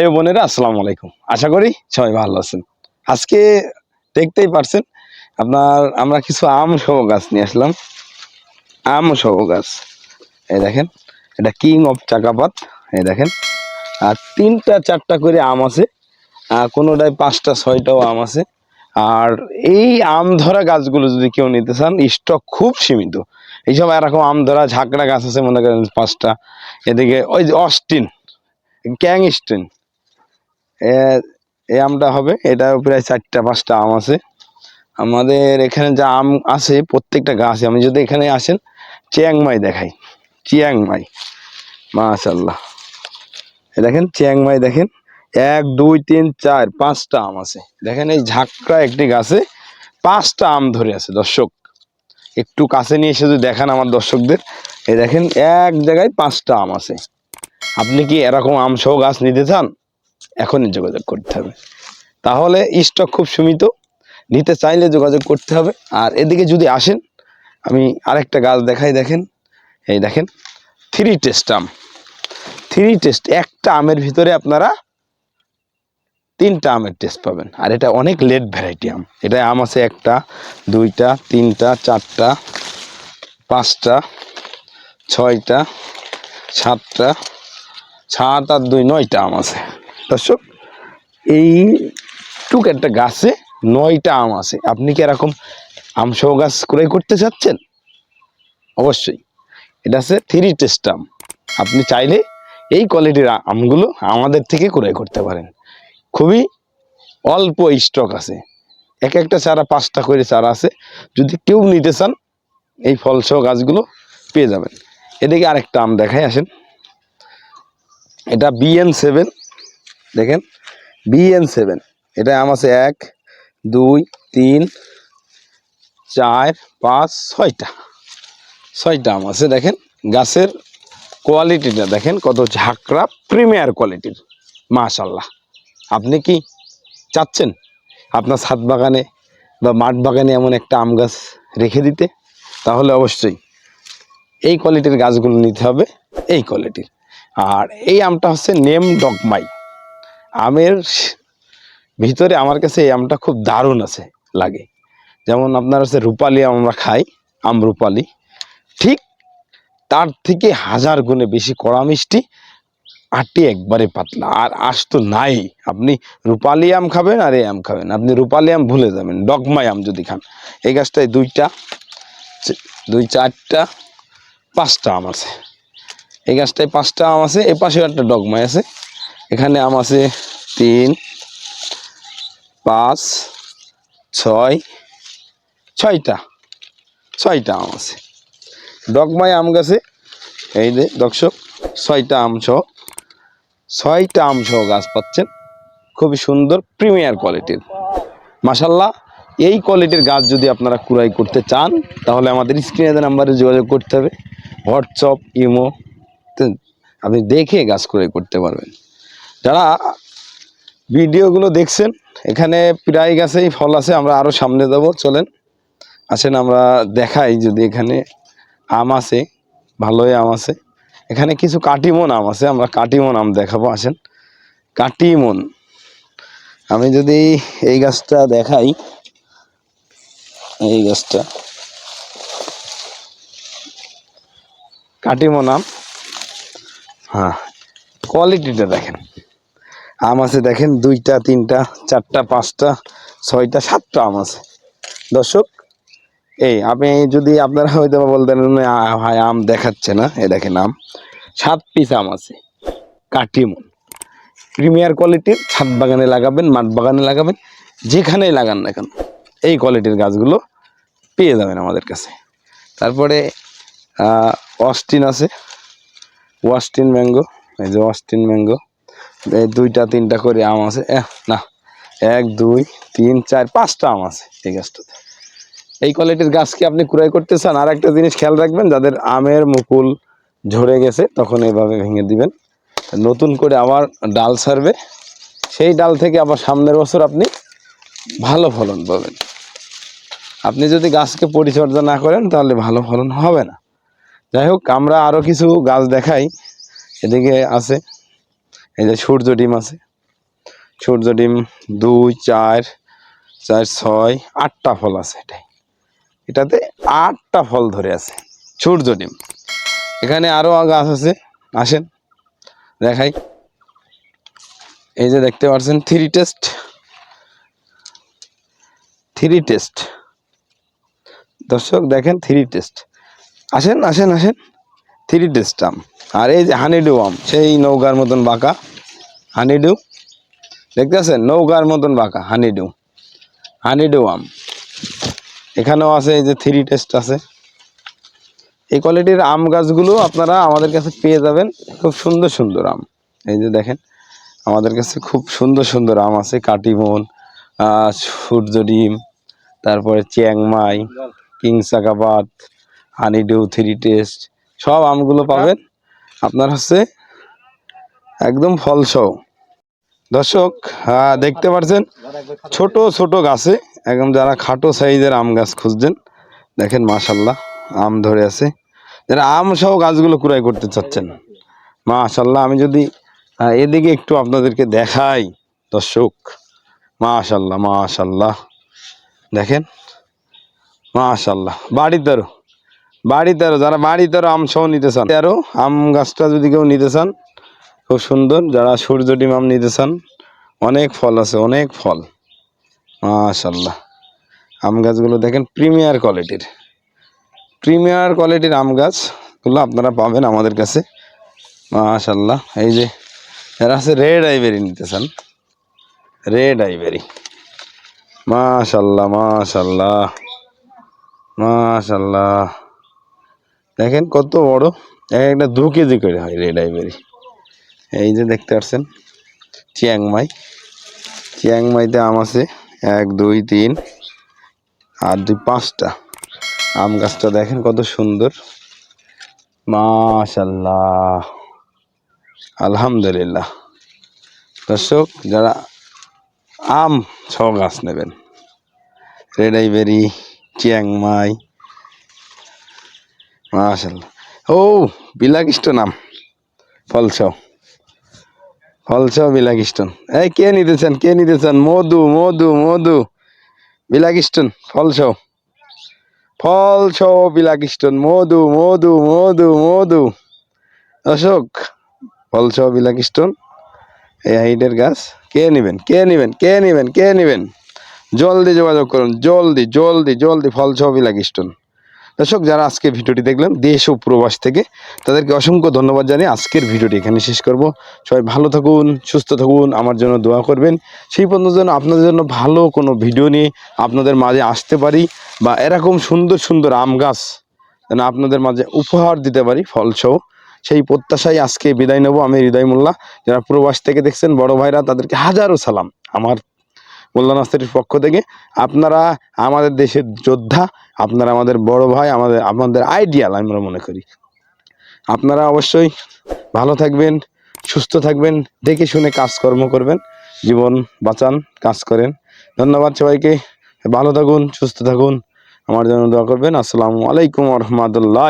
এই বোনেরা, আসসালামু আলাইকুম। আশা করি সবাই ভালো আছেন। আজকে দেখতেই পারছেন, আপনার আমরা কিছু আম সহ গাছ নিয়ে আসলাম। আম সহ গাছ। এই দেখেন, এটা কিং অফ চাকাপাত। এই দেখেন, আর তিনটা চারটা করে আম আছে, আর কোনোটায় পাঁচটা, ছয়টাও আম আছে। আর এই আম ধরা গাছগুলো যদি কেউ নিতে চান স্টক খুব সীমিত। এই সময় এরকম আম ধরা ঝাঁকড়া গাছ আছে, মনে করেন পাঁচটা। এদিকে ওই যে অস্টিন ক্যাং স্টিন এ- এই আমটা হবে এটা প্রায় চারটা, পাঁচটা আম আছে। আমাদের এখানে যা আম আছে, প্রত্যেকটা গাছে, আমি যদি এখানে আসেন, চিয়াংমাই দেখাই, চিয়াংমাই মাশাল্লাহ দেখেন, চিয়াংমাই দেখেন, এক, দুই, তিন, চার, পাঁচটা আম আছে। দেখেন, এই ঝাঁকড়া একটি গাছে পাঁচটা আম ধরে আছে, দর্শক। একটু কাছে নিয়ে এসে যদি দেখান আমার দর্শকদের এই দেখেন, এক জায়গায় পাঁচটা আম আছে। আপনি কি এরকম আম সহ গাছ নিতে চান? এখনই যোগাযোগ করতে হবে। তাহলে স্টক খুব সীমিত, নিতে চাইলে যোগাযোগ করতে হবে। আর এদিকে যদি আসেন, আমি আরেকটা গাছ দেখাই, দেখেন। এই দেখেন থ্রি টেস্ট আম। থ্রি টেস্ট একটা আমের ভিতরে আপনারা তিনটা আমের টেস্ট পাবেন। আর এটা অনেক লেট ভ্যারাইটি আম। এটা আম আছে একটা, দুইটা, তিনটা, চারটা, পাঁচটা, ছয়টা, সাতটা, সাত আর দুই, নয়টা আম আছে। দর্শক, এই টুক একটা গাছে নয়টা আম আছে। আপনি কি এরকম আম সহ গাছ ক্রয় করতে চাচ্ছেন? অবশ্যই। এটা আছে থ্রি টেস্ট আম। আপনি চাইলে এই কোয়ালিটির আমগুলো আমাদের থেকে ক্রয় করতে পারেন। খুবই অল্প স্টক আছে। এক একটা চারা পাঁচটা করে চারা আছে। যদি কেউ নিতে চান, এই ফলসহ গাছগুলো পেয়ে যাবেন। এদিকে আরেকটা আম দেখাই আসেন। এটা বিএন সেভেন দেখেন বিএন সেভেন এটা আম আছে এক, দুই, তিন, চার, পাঁচ, ছয়টা। ছয়টা আম আছে, দেখেন, গাছের কোয়ালিটিটা দেখেন, কত ঝাঁকড়া, প্রিমিয়ার কোয়ালিটির মাশাল্লাহ আপনি কি চাচ্ছেন আপনার ছাদ বাগানে বা মাঠ বাগানে এমন একটা আম গাছ রেখে দিতে? তাহলে অবশ্যই এই কোয়ালিটির গাছগুলো নিতে হবে, এই কোয়ালিটির। আর এই আমটা হচ্ছে নেম ডগমাই। আমের ভিতরে আমার কাছে এই আমটা খুব দারুণ আছে, লাগে। যেমন আপনার হচ্ছে রূপালি আম আমরা খাই, আম রূপালি। ঠিক তার থেকে হাজার গুণে বেশি কড়া মিষ্টি, আটি একবারে পাতলা। আর আশ তো নাই। আপনি রূপালি আম খাবেন আর এই আম খাবেন। আপনি রূপালি আম ভুলে যাবেন। ডগমাই আম যদি খান। এই গাছটায় দুইটা দুই চারটা, পাঁচটা আম আছে। এই গাছটায় পাঁচটা আম আছে। এ পাশেও একটা ডগমাই আছে। এখানে আম আছে তিন, পাঁচ, ছয়, ছয়টা ছয়টা আম আছে। ডগমাই আম গাছে, এই যে দর্শক, ছয়টা আম সহ, ছয়টা আম সহ গাছ পাচ্ছেন। খুবই সুন্দর, প্রিমিয়ার কোয়ালিটির। মাসাল্লাহ এই কোয়ালিটির গাছ যদি আপনারা কুড়াই করতে চান, তাহলে আমাদের স্ক্রিনে নাম্বারে যোগাযোগ করতে হবে। হোয়াটসঅ্যাপ, ইমো আপনি দেখে গাছ ক্রয় করতে পারবেন। যারা ভিডিওগুলো দেখছেন, এখানে প্রায় গাছেই ফল আছে, আমরা আরও সামনে যাব, চলেন। আসেন আমরা দেখাই যদি এখানে আম আছে, ভালোই আম আছে। এখানে কিছু কাটিমন আম আছে, আমরা কাটিমন আম দেখাবো, আসেন। কাটিমন। আমি যদি এই গাছটা দেখাই, এই গাছটা। কাটিমন আম। হ্যাঁ কোয়ালিটিটা দেখেন। আম আছে দেখেন দুইটা তিনটা চারটা পাঁচটা ছয়টা সাতটা আম আছে। দর্শক এই আপনি যদি আপনারা হয়তো বলতেন "আ, ভাই আম দেখাচ্ছে না। এ দেখেন আম সাত পিস আম আছে কাটিমন প্রিমিয়ার কোয়ালিটির ছাদ বাগানে লাগাবেন মাঠ বাগানে লাগাবেন যেখানেই লাগান না কেন এই কোয়ালিটির গাছগুলো পেয়ে যাবেন আমাদের কাছে। তারপরে অস্টিন আছে ওয়াস্টিন ম্যাঙ্গো এই যে অস্টিন ম্যাঙ্গো। এই দুইটা, তিনটা করে আম আছে। না। এক, দুই, তিন, চার, পাঁচটা আম আছে এই গাছটাতে। এই কোয়ালিটির গাছ কি আপনি ক্রয় করতে চান? আর একটা জিনিস খেয়াল রাখবেন, যাদের আমের মুকুল ঝরে গেছে, তখন এইভাবে ভেঙে দিবেন। নতুন করে আবার ডাল ছাড়বে। সেই ডাল থেকে আবার সামনের বছর আপনি ভালো ফলন পাবেন। আপনি যদি গাছকে পরিচর্যা না করেন, তাহলে ভালো ফলন হবে না। যাই হোক, আমরা আরও কিছু গাছ দেখাই। এদিকে আছে এই যে সূর্য ডিম আছে। সূর্য ডিম দুই, চার চার, ছয়, আটটা ফল আছে এটাই। এটাতে আটটা ফল ধরে আছে, সূর্য ডিম। এখানে আরও গাছ আছে, আসেন, দেখাই। এই যে দেখতে পাচ্ছেন, থ্রি টেস্ট। Three test. দর্শক দেখেন, থ্রি টেস্ট। আসেন আসেন আসেন। থ্রি টেস্ট আম আর এই যে হানিডু আম সেই নৌকার মতন বাঁকা। হানিডু, দেখতে আছেন নৌকার মতন বাঁকা, হানিডু। হানিডু আম এখানেও আছে এই যে থ্রি টেস্ট আছে। এই কোয়ালিটির আম গাছগুলো আপনারা আমাদের কাছে পেয়ে যাবেন। খুব সুন্দর সুন্দর আম। এই যে দেখেন, আমাদের কাছে খুব সুন্দর সুন্দর আম আছে। কাটিমন সূর্য ডিম, তারপরে চ্যাংমাই কিং চাকাবাদ হানিডু থ্রি টেস্ট সব আমগুলো পাবেন। আপনার হচ্ছে একদম ফলসহ দর্শক দেখতে পাচ্ছেন ছোট ছোট গাছে একদম যারা খাটো সাইজের আম গাছ খুঁজছেন দেখেন মাশাল্লাহ আম ধরে আছে। যারা আম সহ গাছগুলো কুড়াই করতে চাচ্ছেন মাশাল্লাহ আমি যদি এদিকে একটু আপনাদেরকে দেখাই দর্শক মাশাল্লাহ মাশাল্লাহ দেখেন মাশাল্লাহ বাড়ির তেরো বাড়ি তেরো যারা বাড়ি তেরো আম সহ নিতে চান তেরো আম গাছটা যদি কেউ নিতে চান, খুব সুন্দর। যারা সূর্য ডিম আম নিতে চান, অনেক ফল আছে, অনেক ফল। মাশাল্লাহ আম গাছগুলো দেখেন প্রিমিয়ার কোয়ালিটির। প্রিমিয়ার কোয়ালিটির আম গাছগুলো আপনারা পাবেন আমাদের কাছে। মাশাল্লাহ এই যে, এরা আছে রেড আইবেরি নিতে চান। রেড আইবেরি মাশাল্লাহ মাশাল্লাহ মাশাল্লাহ দেখেন কত বড়। এক একটা দু কেজি করে হয় রেড আইবেরি এই যে দেখতে পাচ্ছেন চিয়াংমাই চিয়াংমাইতে আম আছে, এক, দুই, তিন, আর দুই, পাঁচটা। আম গাছটা দেখেন কত সুন্দর। মাশাল্লাহ। আলহামদুলিল্লাহ। দর্শক, যারা আম, ছ গাছ নেবেন। রেড আইবেরি চিয়াংমাই মাশাল্লাহ ও বিলাকিষ্ট নাম। ফলছাও ফলছাও বিলাকিষ্টন এই, কে নিতেছেন কে নিতেছেন? মধু মধু মধু। বিলাকিষ্টন ফলছাও ফলছাও বিলাকিষ্টন মধু মধু মধু মধু। অশোক ফলছাও বিলাকিষ্টন এই হাইটের গাছ। কে নেবেন কে নেবেন কে নেবেন কে নেবেন? জলদি যোগাযোগ করুন, জলদি জলদি জলদি ফল ছবি লাগিস্টন দর্শক, যারা আজকে ভিডিওটি দেখলেন দেশ ও প্রবাস থেকে, তাদেরকে অসংখ্য ধন্যবাদ জানিয়ে আজকের ভিডিওটি এখানে শেষ করব। সবাই ভালো থাকুন, সুস্থ থাকুন, আমার জন্য দোয়া করবেন। সেই পর্যন্ত যেন আপনাদের জন্য ভালো কোনো ভিডিও নিয়ে আপনাদের মাঝে আসতে পারি বা এরকম সুন্দর সুন্দর আম গাছ যেন আপনাদের মাঝে উপহার দিতে পারি ফলসহ সেই প্রত্যাশায় আজকে বিদায় নেব। আমি হৃদয় মোল্লা যারা প্রবাস থেকে দেখছেন, বড় ভাইরা, তাদেরকে হাজারো সালাম। আমার মোল্লা নাস্তারির পক্ষ থেকে আপনারা আমাদের দেশের যোদ্ধা, আপনারা আমাদের বড় ভাই, আমাদের, আপনাদের আইডিয়াল আমরা মনে করি। আপনারা অবশ্যই ভালো থাকবেন, সুস্থ থাকবেন, দেখে শুনে কাজকর্ম করবেন, জীবন বাঁচান, কাজ করেন। ধন্যবাদ সবাইকে, ভালো থাকুন, সুস্থ থাকুন, আমার জন্য দোয়া করবেন। আসসালামু আলাইকুম রহমতুল্লাহ